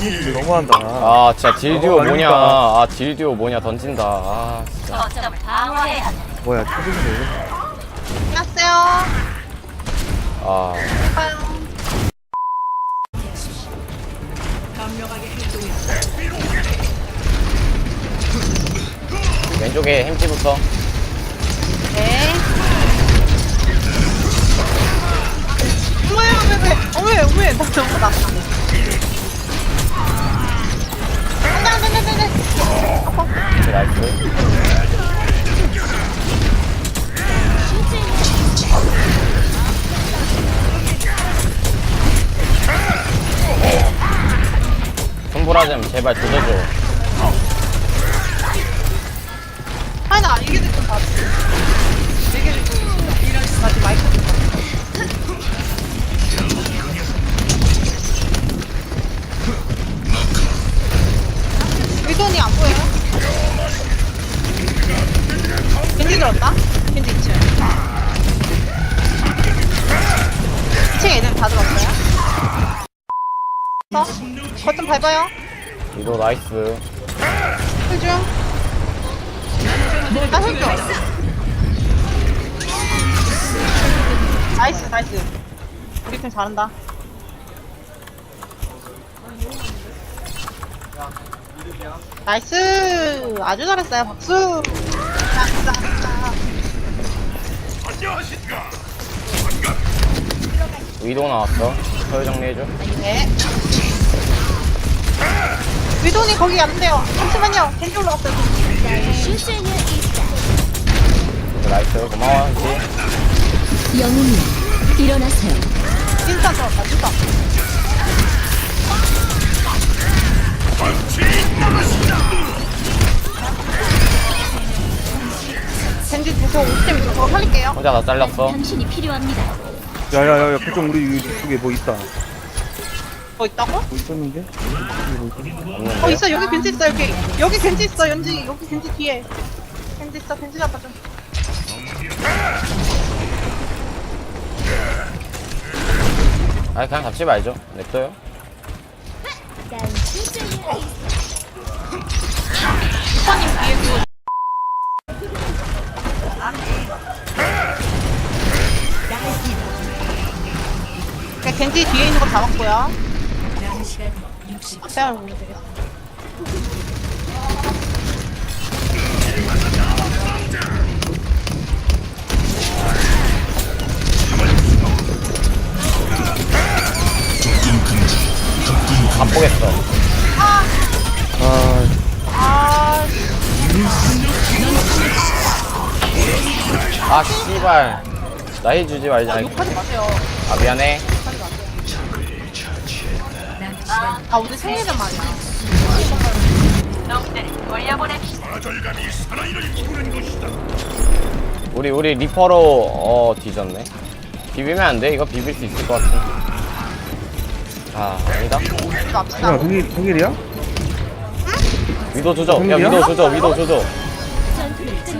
와, 3인칭 너무한다. 아 진짜 딜듀오 어, 뭐냐 아닙니까? 아 딜듀오 뭐냐 던진다 아 진짜 거점을 방어해야 한다. 뭐야, 초딩들. 안녕하세요. 아 아유. 왼쪽에 햄찌부터 네. 뭐야, 왜, 왜, 어, 왜, 왜, 나 너무 나. 오케이, 나이스 손보라 좀 제발 조져줘 아니, 나 이게 좀 봐줘. 이게 좀 다시 마이크 의돈이 안 보여요? 겐지 들었다? 겐지 2층. 2층 애들 다 들었어요? 어? 거점 밟아요? 이도 나이스 해줘. 나 해줘. 나이스, 나이스. 우리 팀 잘한다. 나이스. 아주 잘했어요. 박수. 위도 나왔어 서유 정리해줘 네. 위돈이 거기 안 돼요. 잠시만요. 겐지 올라갔어요. 나이스 고마워 햄찌 영웅이여 일어나세요 진짜 들었다, 진짜. 겐지 계속 오스템이 저거 살릴게요. 혼자 다 잘렸어 당신이 필요합니다 야, 야, 야, 야, 그쪽 우리 이쪽에 뭐 있다. 뭐 뭐 있다고? 있었는데? 뭐 있었는데? 어 있어 여기 겐지 있어 여기 여기 겐지 있어 연지 여기 겐지 뒤에 겐지 있어 겐지 잡아 좀아 그냥 잡지 말죠 냅둬요 그 그냥 겐지 뒤에 있는 거 잡았고요. 앞에 알고 보면 되겠어 안 보겠어. 아, 아 아 씨발. 나이 주지 말자. 욕하지 마세요. 아 미안해. 아 우리 생일은 말이야. 우리 우리 리퍼로 어 뒤졌네. 비비면 안 돼? 이거 비빌 수 있을 것 같아 아 아니다 이거 앞치다 야, 동일, 동일이야? 위도 조져 야? 위도 조져 위도 조져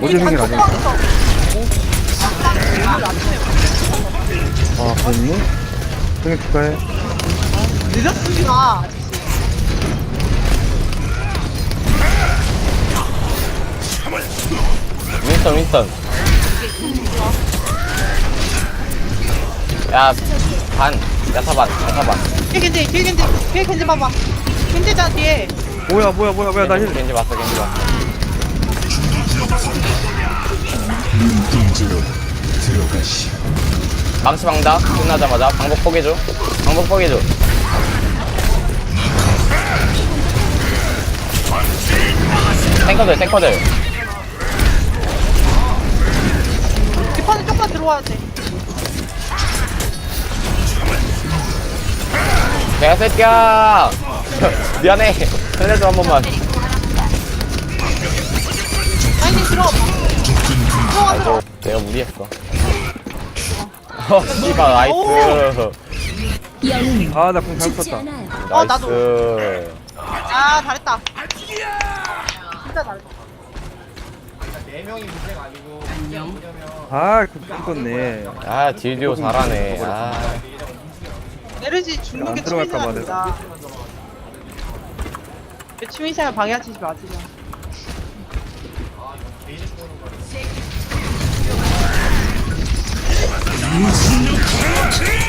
어제 생일 아니야? 아, 그랬니? 생일 축하해. 늦었습니다 윈스턴 윈스턴 야반 야타반 야타반 뒤에 겐지 뒤에 겐지 뒤에 겐지 봐봐. 겐지잖아 뒤에. 뭐야, 뭐야, 뭐야, 뭐야, 나 힐. 겐지 봤어 겐지 봤어. 망치 방다. 끝나자마자 방법 포기해줘. 방법 포기해줘. 탱커들 탱커들. 뒷판에 조금만 들어와야 돼 개새끼야. 미안해. 살려줘 한 번만. 아니 아이고 내가 무리했어. 어 씨발 나이스. 아, 나공 잘못 썼다. 어, 나도. 나이스. 아 잘했다. 진짜 잘했다. 아, 그 죽었네. 아 딜디오 잘하네. 아 메르시 죽는 안 게 들어갈까 봐 취미랍니다 내 취미생활 방해하지 마세요.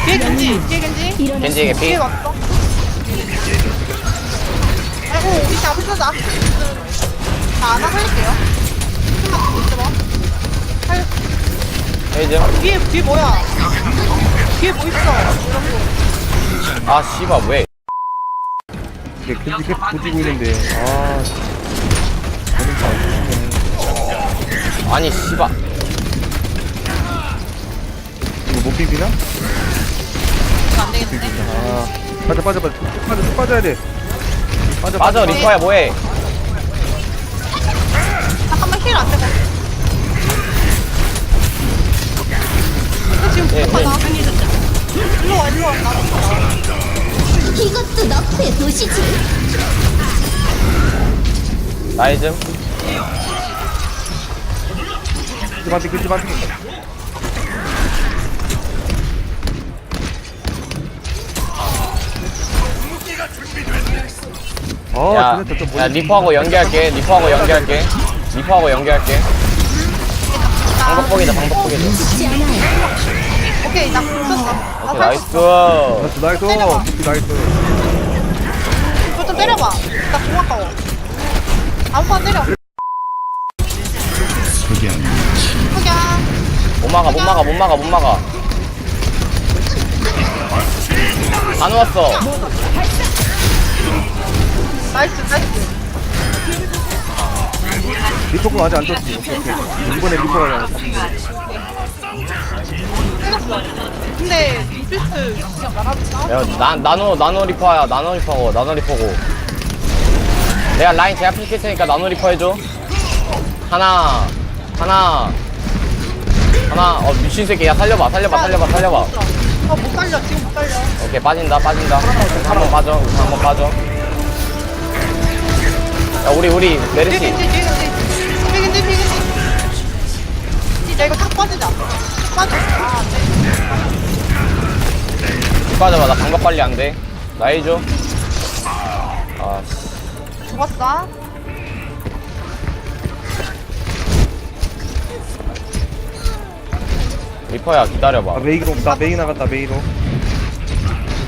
뒤에 겐지, 뒤에 겐지. 겐지에게 피 뒤에 왔어. 아이고, 우리 다. 자, 하나 살릴게요. 좀만 더 있어봐. 살, 헤이즈 뒤에, 뒤에 뭐야? 뒤에 뭐 있어? 여러분. 아 씨발 왜 이게 겐지 계속 부지고 있는데. 아. 저는 아니 씨발 이거 못 비비나? 이거 안 되겠는데? 아. 빠져, 빠져, 빠져. 쭉 빠져, 쭉 빠져야 돼. 빠져, 맞아 리퍼야 뭐해 잠깐만 힐안 되고. 너 지금 예, 부족하다. 일로 와, 일로 와. 나 이것도 너프의 도시지. 나이즘 겐지 반피. 아, 야, 야 멀리 리퍼하고 연계할게 리퍼하고 연계할게 리퍼하고 연계할게 죽지 않아요. 오케이. 나 오케이 살 나이스 나이스, 나이스. 겐지 나이스. 이거 좀 때려봐. 나 고마워. 아무거나 때려. 흑양. 못 막아 못 막아 못 막아 못 막아 다 누웠어 나이스, 나이스. 리퍼가 아직 안 떴지. 오케이, 오케이. 이번에 리퍼가 때렸어. 근데 리필스 그냥 나가볼까? 야 나, 나노 나노 리퍼야 나노 리퍼고 나노 리퍼고 내가 라인 제압시킬 테니까 나노 리퍼 해줘 하나 하나 하나 어 미친 새끼 야 살려봐 살려봐 살려봐 살려봐 어, 못 살려. 지금 못 살려. 오케이 빠진다 빠진다 한번 빠져 한번 빠져 야 우리 우리 뒤에 메르시 겐지, 뒤에 겐지. 뒤에 겐지, 뒤에 겐지. 야, 이거 탁 빠지자. 빠져. 아, 안 돼. 빠져봐 나 방법 관리 안돼 나 해줘 아씨 죽었어. 리퍼야 기다려봐 아, 메이로, 나 메이 나갔다, 메이로.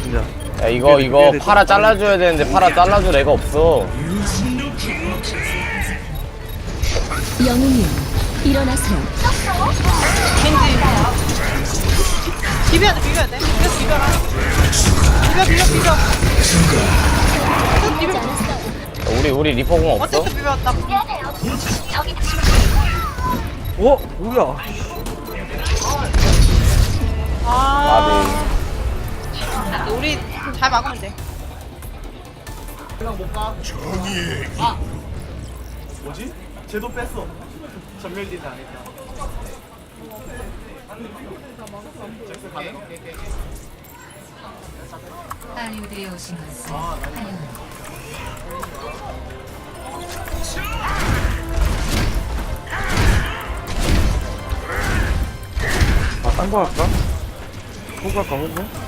진짜. 야 이거 이거 파라 잘라줘야 되는데 파라 잘라줄 애가 없어 영웅이요. 일어나세요. 겐지. 비벼야 돼, 비벼야 돼. 비벼, 비벼라. 비벼, 비벼, 비벼. 계속 비벼. 야, 우리 우리 리퍼공 없어? 어쨌든 비벼. 나 어? 뭐야? 아. 우리 잘 막으면 돼. 뭐지? 쟤도 뺐어. 전멸딜 당했다. 할 리우드에 오신 것을 환영합니다. 아, 딴 거 할까? 호구 할까, 호구?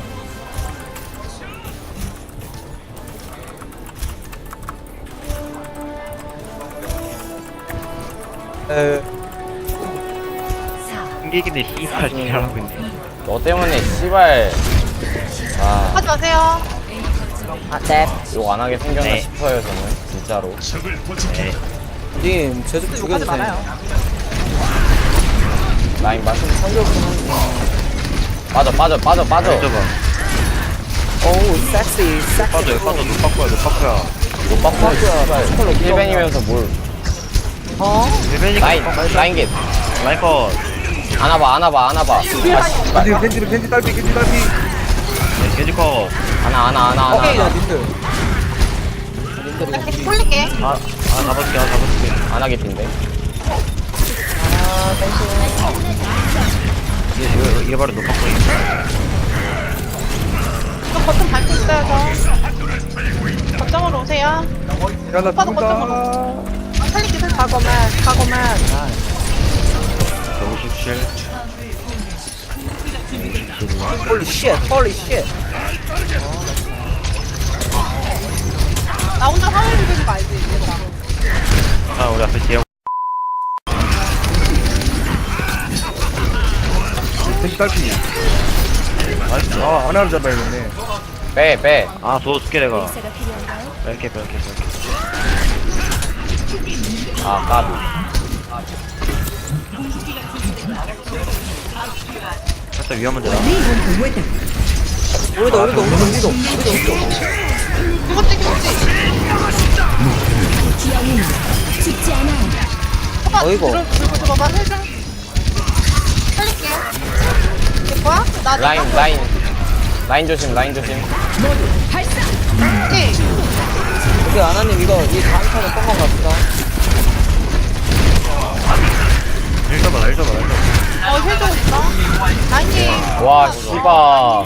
생기기네 씨발 지랄하고 있네 너 때문에 씨발 아. 하지 마세요. 욕안 하게 생겼나 네. 싶어요 저는 진짜로. 님, 제주 욕하지 말아요. 라인 맞춤 빠져 빠져 빠져 빠져. 해줘봐. 어우, 섹시, 섹시. 빠져 빠져. 너 바꿔야 너 바꿔야. 못 바꿔 씨발. 힐벤이면서 뭘. 레벨니까 라인 라인 겟. 라이커 안아봐 안아봐 안아봐. 아 씨발. 겐지, 겐지, 겐지 딸피, 겐지 딸피. 겐지커 안아 안아 안아 안아 오케이. 안아 나 계속 쏠릴게. 아, 아 잡아줄게 아 잡아줄게 안아 겟인데 이게 이거, 이게 바로 너 바꿔 저 버튼 밟고 있어요, 저. 거점으로 오세요. 야, 나 오빠도 죽는다. 아, 살리기 살 가고만, 가고만. 너무 쉽실 홀리 쉣, 홀리 쉣. 나 혼자 화면 비비는 거 알지? 얘들아. 아 우리 앞에 뒤에 겐지 딸피 아 하나를 잡아야겠네 빼 빼. 아 도와줄게 내가 뺄게 뺄게 뺄게 아 까비. 살짝 위험한 데다 우리도 우리도 우리도 우리도 우리도 죽었지, 죽었지. 죽지. 오빠, 어이구. 들어, 들고 들어봐, 해줘. 살릴게. 이게 뭐야? 나, 나, 라인 라인 라인 조심 라인 조심. 오케이. 우리 아나님 이거 이 다음 판에 뻥만 갑시다 일 줘봐 일 줘봐 일 줘봐 어, 힐 주고 있어. 라인님. 와 씨바.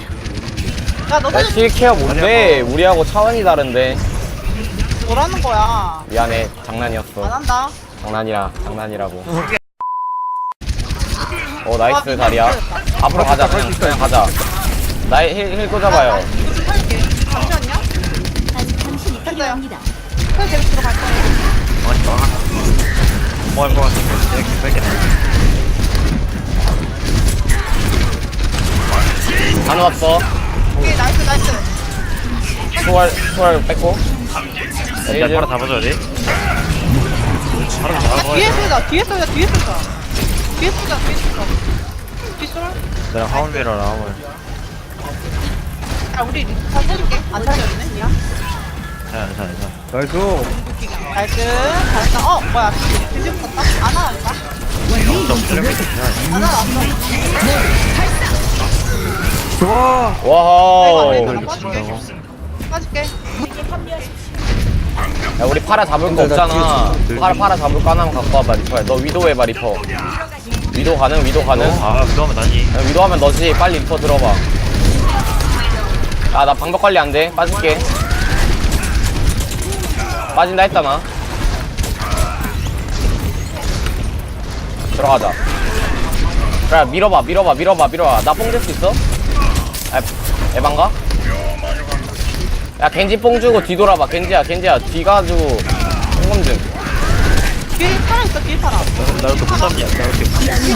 야, 너 야, 살릴 킬케어 뭔데? 우리하고 차원이 다른데. 뭐라는 거야? 미안해 안 장난이었어. 한다. 장난이라 장난이라고. 어 나이스 다리야. 앞으로 가자 그냥 그냥 가자. 나의 힐 힐 꽂아봐요. 이거 좀 살릴게. 잠시만요. 아직 당신이 필요합니다. 힐 계속 들어갈 거예요. 아니 봐 뭐할 것 같은 다 넣었어. 오케이, 나이스, 나이스. 초월 초월 뺐고. 야 바로 잡아줘야 돼 바로 잡아야 뒤에 돼 쏘자, 뒤에 쏘자, 뒤에 쏘자. 뒤에 쏘자, 뒤에 쏘자. 뒤쏠? 내가 화물 밀어라 화물 야, 우리 다 살릴게. 안 살렸네, 미안. 괜찮아 나이스 나이스. 잘했다. 어, 뭐야. 뒤집 붙었다? 안 나왔다? 괜찮아 안 나왔어. 와우. 이거 빠질게. 빠질게. 야 우리 파라 잡을 거 없잖아. 파라 파라 잡을 거 하나만 갖고 와봐 리퍼야. 너 위도 해봐 리퍼. 위도 가능 위도 가능. 아 그러면 나니 야, 위도 하면 너지. 빨리 리퍼 들어봐. 아 나 방벽 관리 안 돼. 빠질게. 빠진다 했잖아. 들어가자. 그래 밀어봐 밀어봐 밀어봐 밀어봐. 나뽕줄수 있어? 아 에반가? 야 겐지 뽕 주고 뒤돌아봐 겐지야 겐지야 뒤 가지고 뽕금 좀. 뒤에 살아 있어, 뒤에 살아. 나 이렇게 못 잡냐 나 이렇게 죽지 않아요.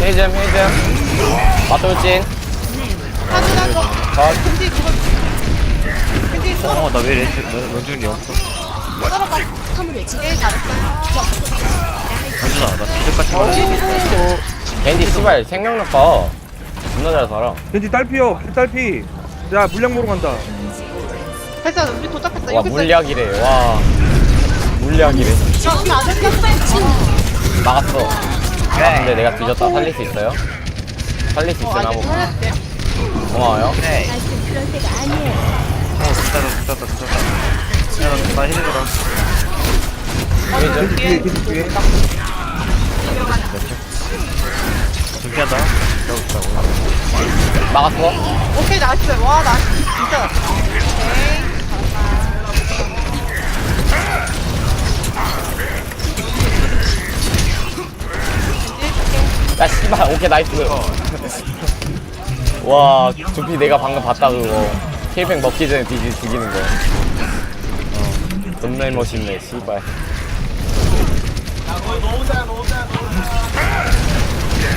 헤이즘 헤이즘 맞돌진 사진한 거. 컷 근데 그거. 근데 그거 어나왜 이래 런중이 없어 떨어봐. 화물을 지 오케이, 잘했어요. 강준아 나 피드 같은 거 겐지 씨발 생명력 봐 존나 잘 살아. 겐지 딸피요. 딸피. 야 물량 보러 간다. 됐어, 우리 도착했어. 와 여기 있어. 물약이래. 와. 물약이래. 야, 했어. 막았어. 아 근데 내가 뒤졌다. 살릴 수 있어요? 살릴 수 어, 한번 살려줄게. 고마워요. 아직 그럴 때가 아니에요. 어 붙었다 붙었다 붙었다 야나 힐해줘라 헤이즘 뒤에 겐지 뒤에. 준비 넣었다고 막았어 오케이, 나이스. 와, 나 진짜. 오케이. 야 씨발 오케이 나이스 와 두피 내가 방금 봤다 그거 케이팽 먹기 전에 뒤지 죽이는 거 어, 존나 멋있네 씨발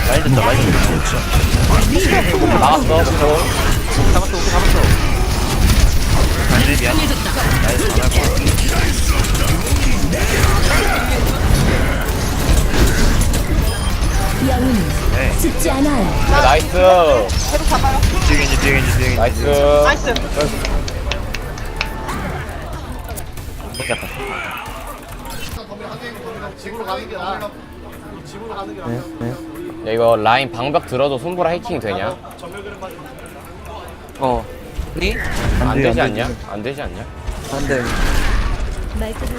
라인 됐다 라인 됐다. 막았어 목표 잡았어 오케이 잡았어. 안돼 미안 나이스 안할 거야 영웅은 네. 죽지 않아요. 야, 나이스. 계속 잡아요. 뒤에 겐지 뒤에 겐지 뒤에 겐지 나이스. 나이스. 생겼다 야 이거 라인 방벽 들어도 손보라 해킹 되냐? 어 우리 안 돼, 되지 안 돼, 않냐? 안 되지 않냐? 안돼 말끔히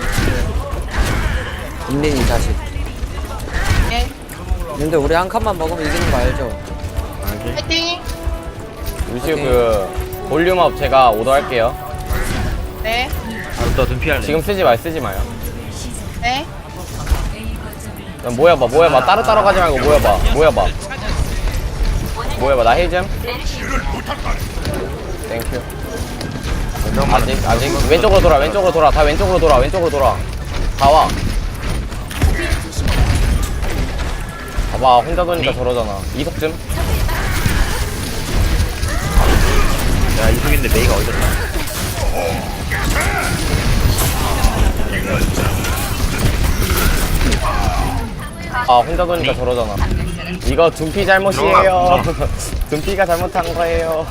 인린이 다시 예. 근데 우리 한 칸만 먹으면 이기는 거 알죠? 파이팅. 루시우 그 볼륨업 제가 오더할게요 네. 아 너 눈피 할래 지금 쓰지 마요 쓰지 마요 네. 그냥 모여봐 모여봐. 따로 따로 가지 말고 모여봐 모여봐. 모여봐. 나 헤이즘 땡큐 아직 아직. 왼쪽으로 돌아 왼쪽으로 돌아. 다 왼쪽으로 돌아 왼쪽으로 돌아. 다와. 봐봐 혼자 도니까 저러잖아. 좀야 이속인데 메이가 갔다 아 혼자 도니까 저러잖아. 이거 둠피 잘못이에요. 둠피가 잘못한 거예요.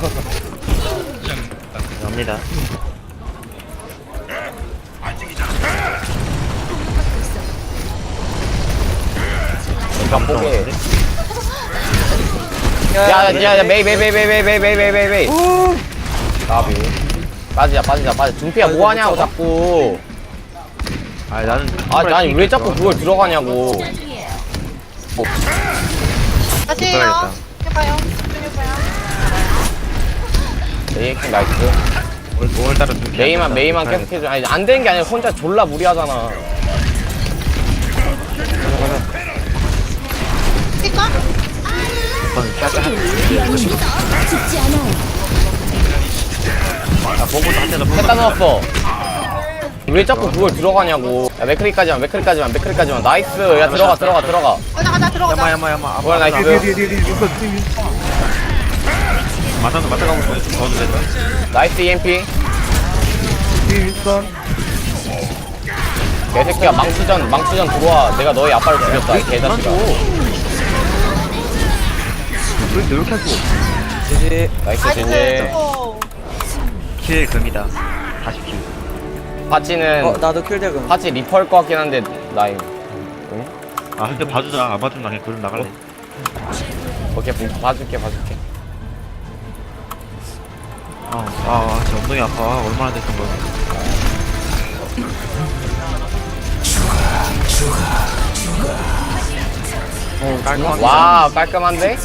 갑니다. 깜보게. 야야야 메이 메이 메이 메이 메이 메이 메이 메이 메이 메이. 나비. 빠지자 빠지자 빠지자. 둠피야 뭐하냐고 자꾸. 아 나는 아 아니 왜 자꾸 그걸 들어가냐고 다시 해요. 해봐요. 집중해봐요. 메이 킹 나이스 오늘, 오늘따라 좀 메이만 메이만 계속 해줘 아니 안 되는 게 아니라 혼자 졸라 무리하잖아 뛸까? 야 보고도 한 대도 했다 넣었어 왜 자꾸 그걸 들어가냐고. 야 맥크리까지만 맥크리까지만 맥크리까지만. 나이스. 야 들어가 들어가 들어가. 가자 가자 들어가자. 야마 야마 야마. 뭐야 뒤에 나이스. 뒤에 뒤에 뒤에 윈선 뒤에. 윈선 맞아도 맞아가고 좀 더워도 된다 나이스 EMP 뒤에 윈선 개새끼야 망치전 망치전 들어와. 내가 너의 아빠를 죽였다 이 개자식아. 왜 이렇게 하고 지지. 나이스 나이스. 제제 오. 킬 금이다. 40킬 파치는 어 나도 킬대금. 파치 리퍼일 것 같긴 한데 나임 아 근데 봐주자. 안 봐주면 나 그냥 그럼 나갈래. 오케이 봐줄게 봐줄게. 아아 진짜 엉덩이 아파. 얼마나 됐던 거야. 와 깔끔한데?